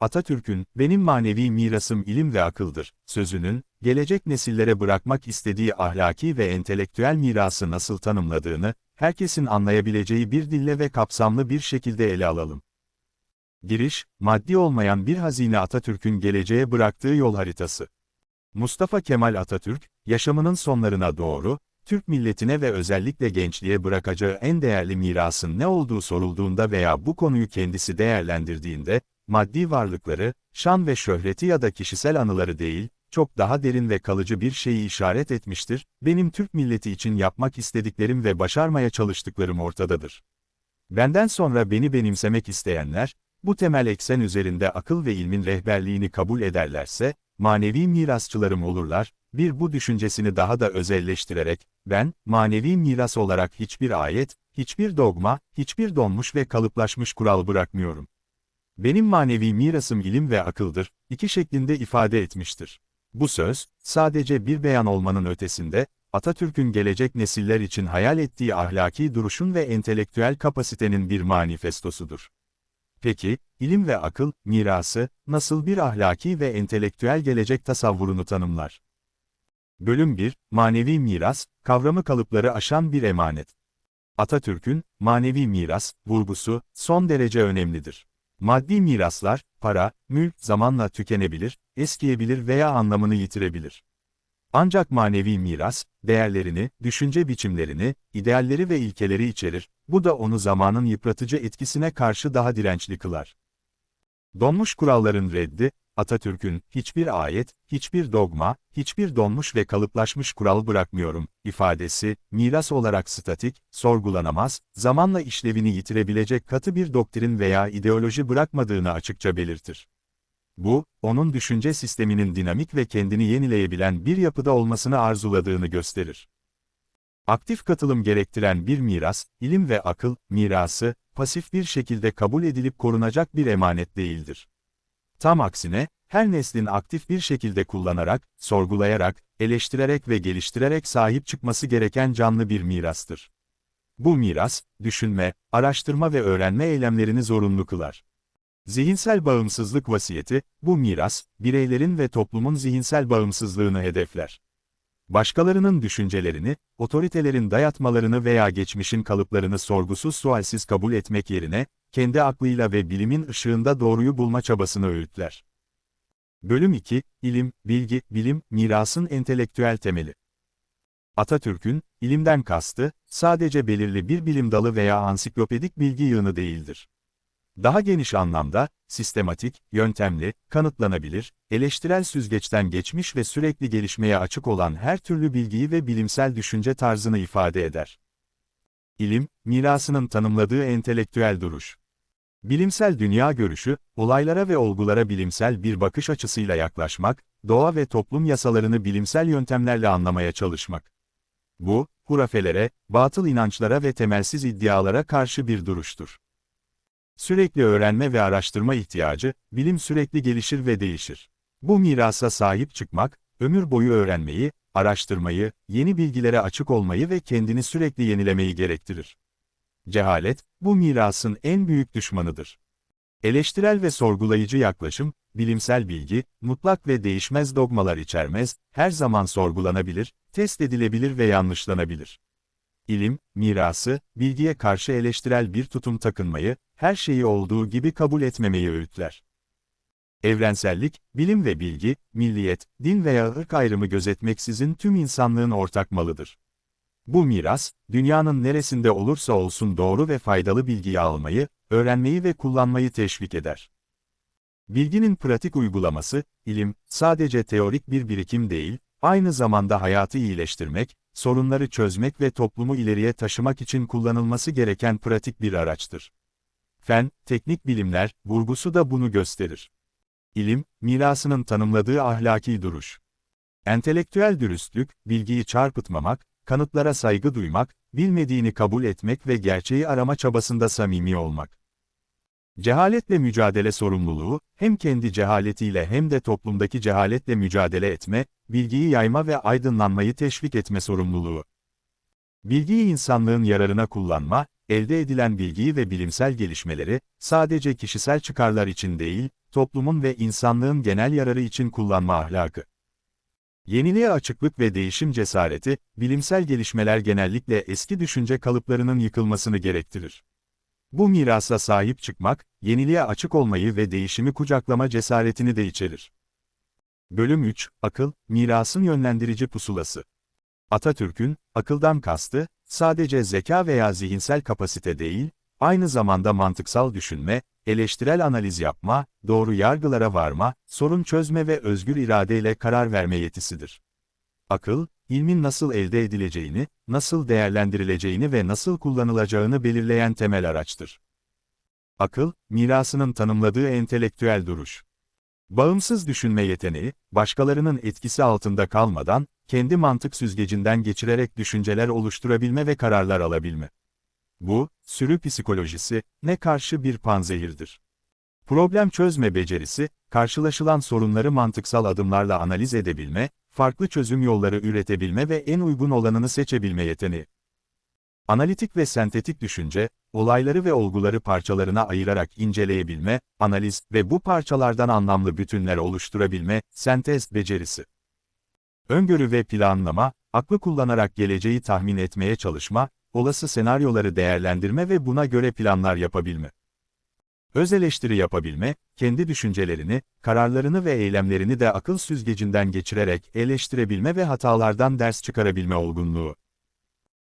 Atatürk'ün, benim manevi mirasım ilim ve akıldır, sözünün, gelecek nesillere bırakmak istediği ahlaki ve entelektüel mirası nasıl tanımladığını, herkesin anlayabileceği bir dille ve kapsamlı bir şekilde ele alalım. Giriş, maddi olmayan bir hazine Atatürk'ün geleceğe bıraktığı yol haritası. Mustafa Kemal Atatürk, yaşamının sonlarına doğru, Türk milletine ve özellikle gençliğe bırakacağı en değerli mirasın ne olduğu sorulduğunda veya bu konuyu kendisi değerlendirdiğinde, maddi varlıkları, şan ve şöhreti ya da kişisel anıları değil, çok daha derin ve kalıcı bir şeyi işaret etmiştir, benim Türk milleti için yapmak istediklerim ve başarmaya çalıştıklarım ortadadır. Benden sonra beni benimsemek isteyenler, bu temel eksen üzerinde akıl ve ilmin rehberliğini kabul ederlerse, manevi mirasçılarım olurlar, bir bu düşüncesini daha da özelleştirerek, ben, manevi miras olarak hiçbir ayet, hiçbir dogma, hiçbir donmuş ve kalıplaşmış kural bırakmıyorum. Benim manevi mirasım ilim ve akıldır, iki şeklinde ifade etmiştir. Bu söz, sadece bir beyan olmanın ötesinde, Atatürk'ün gelecek nesiller için hayal ettiği ahlaki duruşun ve entelektüel kapasitenin bir manifestosudur. Peki, ilim ve akıl, mirası, nasıl bir ahlaki ve entelektüel gelecek tasavvurunu tanımlar? Bölüm 1, Manevi Miras, kavramı kalıpları aşan bir emanet. Atatürk'ün, manevi miras, vurgusu, son derece önemlidir. Maddi miraslar, para, mülk zamanla tükenebilir, eskiyebilir veya anlamını yitirebilir. Ancak manevi miras, değerlerini, düşünce biçimlerini, idealleri ve ilkeleri içerir, bu da onu zamanın yıpratıcı etkisine karşı daha dirençli kılar. Donmuş kuralların reddi, Atatürk'ün, hiçbir ayet, hiçbir dogma, hiçbir donmuş ve kalıplaşmış kural bırakmıyorum, ifadesi, miras olarak statik, sorgulanamaz, zamanla işlevini yitirebilecek katı bir doktrin veya ideoloji bırakmadığını açıkça belirtir. Bu, onun düşünce sisteminin dinamik ve kendini yenileyebilen bir yapıda olmasını arzuladığını gösterir. Aktif katılım gerektiren bir miras, ilim ve akıl, mirası, pasif bir şekilde kabul edilip korunacak bir emanet değildir. Tam aksine, her neslin aktif bir şekilde kullanarak, sorgulayarak, eleştirerek ve geliştirerek sahip çıkması gereken canlı bir mirastır. Bu miras, düşünme, araştırma ve öğrenme eylemlerini zorunlu kılar. Zihinsel bağımsızlık vasiyeti, bu miras, bireylerin ve toplumun zihinsel bağımsızlığını hedefler. Başkalarının düşüncelerini, otoritelerin dayatmalarını veya geçmişin kalıplarını sorgusuz sualsiz kabul etmek yerine, kendi aklıyla ve bilimin ışığında doğruyu bulma çabasını öğütler. Bölüm 2, İlim, Bilgi, Bilim, Mirasın Entelektüel Temeli Atatürk'ün, ilimden kastı, sadece belirli bir bilim dalı veya ansiklopedik bilgi yığını değildir. Daha geniş anlamda, sistematik, yöntemli, kanıtlanabilir, eleştirel süzgeçten geçmiş ve sürekli gelişmeye açık olan her türlü bilgiyi ve bilimsel düşünce tarzını ifade eder. İlim, mirasının tanımladığı entelektüel duruş. Bilimsel dünya görüşü, olaylara ve olgulara bilimsel bir bakış açısıyla yaklaşmak, doğa ve toplum yasalarını bilimsel yöntemlerle anlamaya çalışmak. Bu, hurafelere, batıl inançlara ve temelsiz iddialara karşı bir duruştur. Sürekli öğrenme ve araştırma ihtiyacı, bilim sürekli gelişir ve değişir. Bu mirasa sahip çıkmak, ömür boyu öğrenmeyi, araştırmayı, yeni bilgilere açık olmayı ve kendini sürekli yenilemeyi gerektirir. Cehalet, bu mirasın en büyük düşmanıdır. Eleştirel ve sorgulayıcı yaklaşım, bilimsel bilgi, mutlak ve değişmez dogmalar içermez, her zaman sorgulanabilir, test edilebilir ve yanlışlanabilir. İlim, mirası, bilgiye karşı eleştirel bir tutum takınmayı, her şeyi olduğu gibi kabul etmemeyi öğütler. Evrensellik, bilim ve bilgi, milliyet, din veya ırk ayrımı gözetmeksizin tüm insanlığın ortak malıdır. Bu miras, dünyanın neresinde olursa olsun doğru ve faydalı bilgiyi almayı, öğrenmeyi ve kullanmayı teşvik eder. Bilginin pratik uygulaması, ilim, sadece teorik bir birikim değil, aynı zamanda hayatı iyileştirmek, sorunları çözmek ve toplumu ileriye taşımak için kullanılması gereken pratik bir araçtır. Fen, teknik bilimler, vurgusu da bunu gösterir. İlim, mirasının tanımladığı ahlaki duruş. Entelektüel dürüstlük, bilgiyi çarpıtmamak, kanıtlara saygı duymak, bilmediğini kabul etmek ve gerçeği arama çabasında samimi olmak. Cehaletle mücadele sorumluluğu, hem kendi cehaletiyle hem de toplumdaki cehaletle mücadele etme, bilgiyi yayma ve aydınlanmayı teşvik etme sorumluluğu. Bilgiyi insanlığın yararına kullanma, elde edilen bilgiyi ve bilimsel gelişmeleri, sadece kişisel çıkarlar için değil, toplumun ve insanlığın genel yararı için kullanma ahlakı. Yeniliğe açıklık ve değişim cesareti, bilimsel gelişmeler genellikle eski düşünce kalıplarının yıkılmasını gerektirir. Bu mirasa sahip çıkmak, yeniliğe açık olmayı ve değişimi kucaklama cesaretini de içerir. Bölüm 3, Akıl, mirasın yönlendirici pusulası. Atatürk'ün, akıldan kastı, sadece zeka veya zihinsel kapasite değil, aynı zamanda mantıksal düşünme, eleştirel analiz yapma, doğru yargılara varma, sorun çözme ve özgür iradeyle karar verme yetisidir. Akıl, ilmin nasıl elde edileceğini, nasıl değerlendirileceğini ve nasıl kullanılacağını belirleyen temel araçtır. Akıl, mirasının tanımladığı entelektüel duruş. Bağımsız düşünme yeteneği, başkalarının etkisi altında kalmadan, kendi mantık süzgecinden geçirerek düşünceler oluşturabilme ve kararlar alabilme. Bu, sürü psikolojisi, ne karşı bir panzehirdir. Problem çözme becerisi, karşılaşılan sorunları mantıksal adımlarla analiz edebilme, farklı çözüm yolları üretebilme ve en uygun olanını seçebilme yeteneği. Analitik ve sentetik düşünce, olayları ve olguları parçalarına ayırarak inceleyebilme, analiz ve bu parçalardan anlamlı bütünler oluşturabilme, sentez becerisi. Öngörü ve planlama, aklı kullanarak geleceği tahmin etmeye çalışma, olası senaryoları değerlendirme ve buna göre planlar yapabilme. Öz eleştiri yapabilme, kendi düşüncelerini, kararlarını ve eylemlerini de akıl süzgecinden geçirerek eleştirebilme ve hatalardan ders çıkarabilme olgunluğu.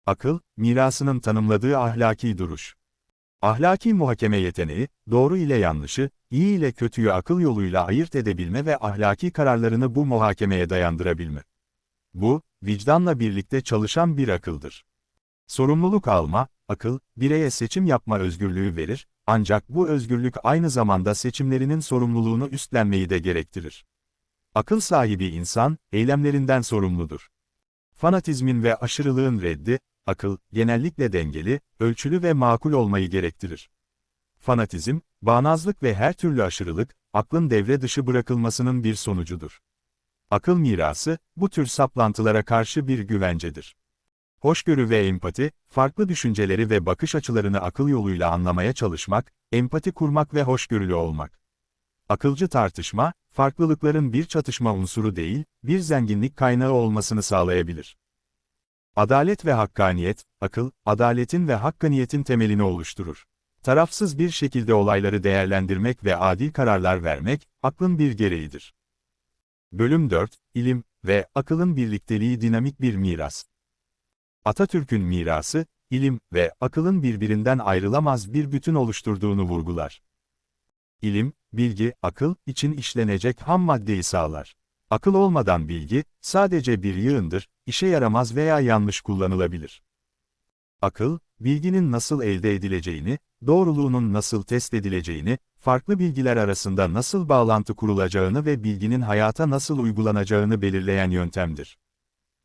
Akıl, mirasının tanımladığı ahlaki duruş. Ahlaki muhakeme yeteneği, doğru ile yanlışı, iyi ile kötüyü akıl yoluyla ayırt edebilme ve ahlaki kararlarını bu muhakemeye dayandırabilme. Bu, vicdanla birlikte çalışan bir akıldır. Sorumluluk alma, akıl, bireye seçim yapma özgürlüğü verir, ancak bu özgürlük aynı zamanda seçimlerinin sorumluluğunu üstlenmeyi de gerektirir. Akıl sahibi insan, eylemlerinden sorumludur. Fanatizmin ve aşırılığın reddi, akıl, genellikle dengeli, ölçülü ve makul olmayı gerektirir. Fanatizm, bağnazlık ve her türlü aşırılık, aklın devre dışı bırakılmasının bir sonucudur. Akıl mirası, bu tür saplantılara karşı bir güvencedir. Hoşgörü ve empati, farklı düşünceleri ve bakış açılarını akıl yoluyla anlamaya çalışmak, empati kurmak ve hoşgörülü olmak. Akılcı tartışma, farklılıkların bir çatışma unsuru değil, bir zenginlik kaynağı olmasını sağlayabilir. Adalet ve hakkaniyet, akıl, adaletin ve hakkaniyetin temelini oluşturur. Tarafsız bir şekilde olayları değerlendirmek ve adil kararlar vermek, aklın bir gereğidir. Bölüm 4, İlim ve Akılın Birlikteliği Dinamik Bir Miras Atatürk'ün mirası, ilim ve akılın birbirinden ayrılamaz bir bütün oluşturduğunu vurgular. İlim, bilgi, akıl için işlenecek ham maddeyi sağlar. Akıl olmadan bilgi, sadece bir yığındır, işe yaramaz veya yanlış kullanılabilir. Akıl, bilginin nasıl elde edileceğini, doğruluğunun nasıl test edileceğini, farklı bilgiler arasında nasıl bağlantı kurulacağını ve bilginin hayata nasıl uygulanacağını belirleyen yöntemdir.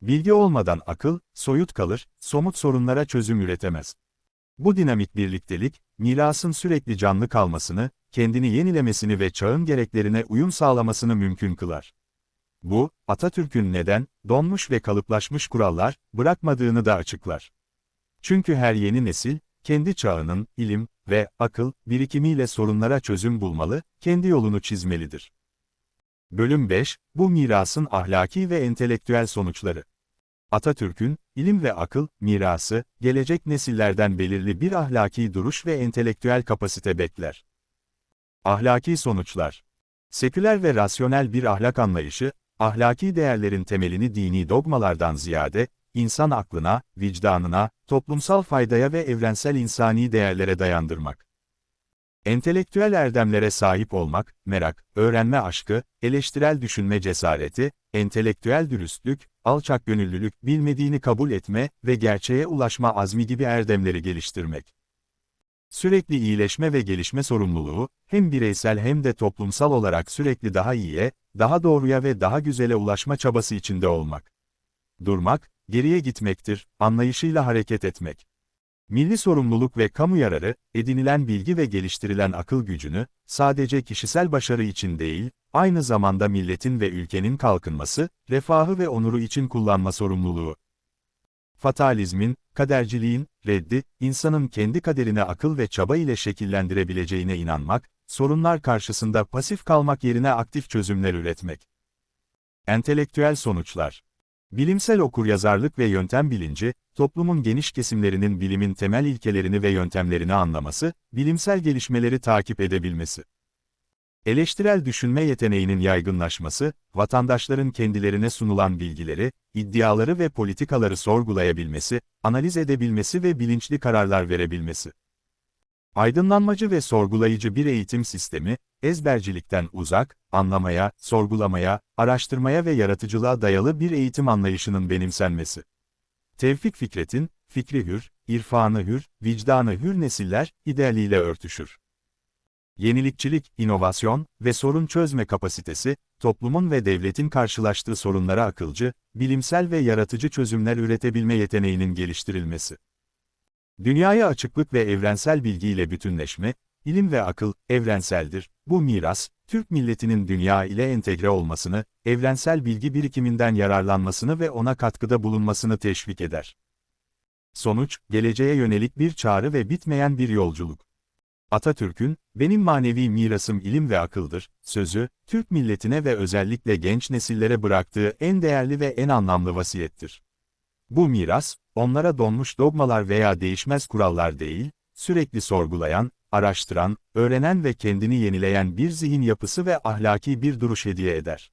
Bilgi olmadan akıl, soyut kalır, somut sorunlara çözüm üretemez. Bu dinamik birliktelik, mirasın sürekli canlı kalmasını, kendini yenilemesini ve çağın gereklerine uyum sağlamasını mümkün kılar. Bu, Atatürk'ün neden, donmuş ve kalıplaşmış kurallar, bırakmadığını da açıklar. Çünkü her yeni nesil, kendi çağının, ilim ve akıl, birikimiyle sorunlara çözüm bulmalı, kendi yolunu çizmelidir. Bölüm 5, bu mirasın ahlaki ve entelektüel sonuçları. Atatürk'ün, ilim ve akıl, mirası, gelecek nesillerden belirli bir ahlaki duruş ve entelektüel kapasite bekler. Ahlaki sonuçlar Seküler ve rasyonel bir ahlak anlayışı, ahlaki değerlerin temelini dini dogmalardan ziyade, insan aklına, vicdanına, toplumsal faydaya ve evrensel insani değerlere dayandırmak. Entelektüel erdemlere sahip olmak, merak, öğrenme aşkı, eleştirel düşünme cesareti, entelektüel dürüstlük, alçak gönüllülük, bilmediğini kabul etme ve gerçeğe ulaşma azmi gibi erdemleri geliştirmek. Sürekli iyileşme ve gelişme sorumluluğu, hem bireysel hem de toplumsal olarak sürekli daha iyiye, daha doğruya ve daha güzele ulaşma çabası içinde olmak. Durmak, geriye gitmektir, anlayışıyla hareket etmek. Milli sorumluluk ve kamu yararı, edinilen bilgi ve geliştirilen akıl gücünü, sadece kişisel başarı için değil, aynı zamanda milletin ve ülkenin kalkınması, refahı ve onuru için kullanma sorumluluğu. fatalizmin, kaderciliğin, reddi, insanın kendi kaderini akıl ve çaba ile şekillendirebileceğine inanmak, sorunlar karşısında pasif kalmak yerine aktif çözümler üretmek. Entelektüel sonuçlar Bilimsel okuryazarlık ve yöntem bilinci, toplumun geniş kesimlerinin bilimin temel ilkelerini ve yöntemlerini anlaması, bilimsel gelişmeleri takip edebilmesi. Eleştirel düşünme yeteneğinin yaygınlaşması, vatandaşların kendilerine sunulan bilgileri, iddiaları ve politikaları sorgulayabilmesi, analiz edebilmesi ve bilinçli kararlar verebilmesi. Aydınlanmacı ve sorgulayıcı bir eğitim sistemi, ezbercilikten uzak, anlamaya, sorgulamaya, araştırmaya ve yaratıcılığa dayalı bir eğitim anlayışının benimsenmesi. Tevfik Fikret'in, fikri hür, irfanı hür, vicdanı hür nesiller, idealiyle örtüşür. Yenilikçilik, inovasyon ve sorun çözme kapasitesi, toplumun ve devletin karşılaştığı sorunlara akılcı, bilimsel ve yaratıcı çözümler üretebilme yeteneğinin geliştirilmesi. Dünyaya açıklık ve evrensel bilgiyle bütünleşme, ilim ve akıl, evrenseldir. Bu miras, Türk milletinin dünya ile entegre olmasını, evrensel bilgi birikiminden yararlanmasını ve ona katkıda bulunmasını teşvik eder. Sonuç, geleceğe yönelik bir çağrı ve bitmeyen bir yolculuk. Atatürk'ün, benim manevi mirasım ilim ve akıldır, sözü, Türk milletine ve özellikle genç nesillere bıraktığı en değerli ve en anlamlı vasiyettir. Bu miras, onlara donmuş dogmalar veya değişmez kurallar değil, sürekli sorgulayan, araştıran, öğrenen ve kendini yenileyen bir zihin yapısı ve ahlaki bir duruş hediye eder.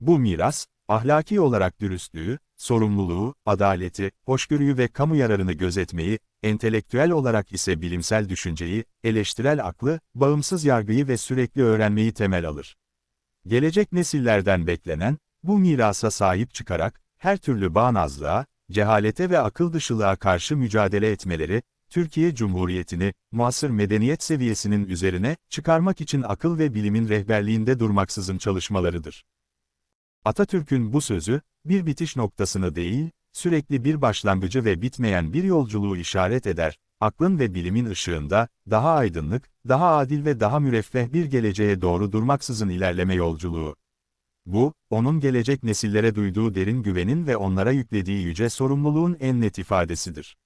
Bu miras, ahlaki olarak dürüstlüğü, sorumluluğu, adaleti, hoşgörüyü ve kamu yararını gözetmeyi, entelektüel olarak ise bilimsel düşünceyi, eleştirel aklı, bağımsız yargıyı ve sürekli öğrenmeyi temel alır. Gelecek nesillerden beklenen, bu mirasa sahip çıkarak, her türlü bağnazlığa, cehalete ve akıl dışılığa karşı mücadele etmeleri, Türkiye Cumhuriyeti'ni, muasır medeniyet seviyesinin üzerine çıkarmak için akıl ve bilimin rehberliğinde durmaksızın çalışmalarıdır. Atatürk'ün bu sözü, bir bitiş noktasını değil, sürekli bir başlangıcı ve bitmeyen bir yolculuğu işaret eder, aklın ve bilimin ışığında, daha aydınlık, daha adil ve daha müreffeh bir geleceğe doğru durmaksızın ilerleme yolculuğu. Bu, onun gelecek nesillere duyduğu derin güvenin ve onlara yüklediği yüce sorumluluğun en net ifadesidir.